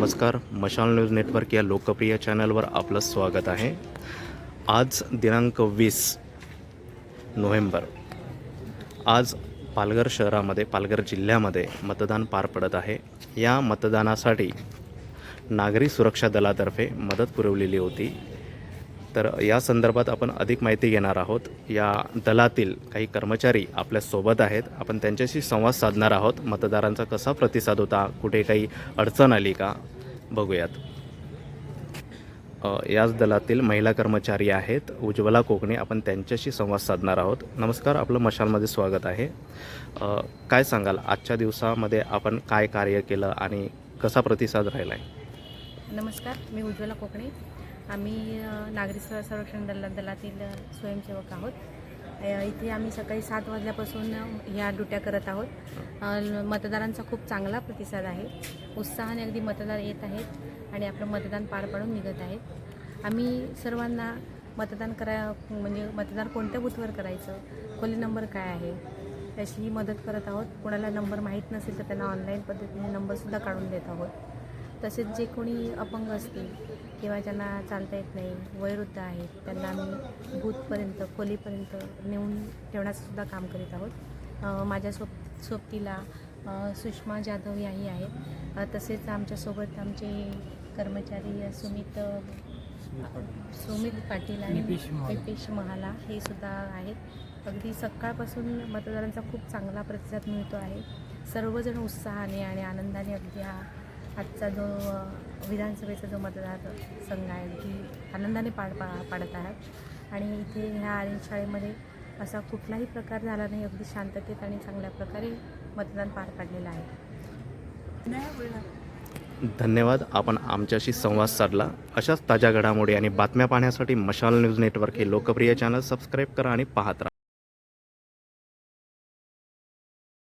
नमस्कार मशाल news network या लोकप्रिय चॅनलवर आपलं स्वागत आहे. आज दिनांक वीस नोव्हेंबर. आज पालघर शहरामध्ये पालघर जिल्ह्यामध्ये मतदान पार पडत आहे. या मतदानासाठी नागरी सुरक्षा दलातर्फे मदत पुरवलेली होती. तर या संदर्भात आपण अधिक माहिती घेणार आहोत. या दलातील काही कर्मचारी आपल्यासोबत आहेत. आपण त्यांच्याशी संवाद साधणार आहोत. मतदारांचा कसा प्रतिसाद होता? कुठे काही अडचण आली का? बघूयात. याच दलातील महिला कर्मचारी आहेत. उज्ज्वला कोकणे. आपण त्यांच्याशी संवाद साधणार आहोत. नमस्कार. आपलं मशालमध्ये स्वागत आहे. काय सांगाल? आजच्या दिवसामध्ये आपण काय कार्य केलं आणि कसा प्रतिसाद राहिला आहे नमस्कार. मी उज्ज्वला कोकणे. आम्ही नागरी संरक्षण दला दलातील स्वयंसेवक आहोत. इथे आम्ही सकाळी सात वाजल्यापासून ह्या ड्युट्या करत आहोत. मतदारांचा खूप चांगला प्रतिसाद आहे. उत्साहाने अगदी मतदार येत आहेत आणि आपलं मतदान पार पाडून निघत आहेत. आम्ही सर्वांना मतदान करा म्हणजे मतदान कोणत्या बूथवर करायचं खोली नंबर काय आहे त्याची मदत करत आहोत. कोणाला नंबर माहीत नसेल तर त्यांना ऑनलाईन पद्धतीने नंबरसुद्धा काढून देत आहोत. तसेच जे कोणी अपंग असतील किंवा ज्यांना चालता येत नाही वयोवृद्ध आहेत त्यांना आम्ही बूथपर्यंत खोलीपर्यंत नेऊन ठेवण्याचं सुद्धा काम करीत आहोत. माझ्या सोब सोबतीला सुषमा जाधव याही आहेत. तसेच आमच्यासोबत आमचे कर्मचारी सुमित सुमित पाटील आणि निपेश महाला हे सुद्धा आहेत. अगदी सकाळपासून मतदारांचा खूप चांगला प्रतिसाद मिळतो आहे. सर्वजण उत्साहाने आणि आनंदाने अगदी हा आजचा जो विधानसभेचा जो मतदार संघ आहे ती आनंदाने पाड पा पाडत आहात. आणि इथे ह्या आर्यशाळेमध्ये असा कुठलाही प्रकार झाला नाही अगदी शांततेत आणि चांगल्या प्रकारे मतदान पार पाडलेलं आहे. धन्यवाद. आपण आमच्याशी संवाद साधला. अशाच ताज्या घडामोडी आणि बातम्या पाहण्यासाठी मशाल न्यूज नेटवर्क हे लोकप्रिय चॅनल सबस्क्राईब करा आणि पाहत राहा.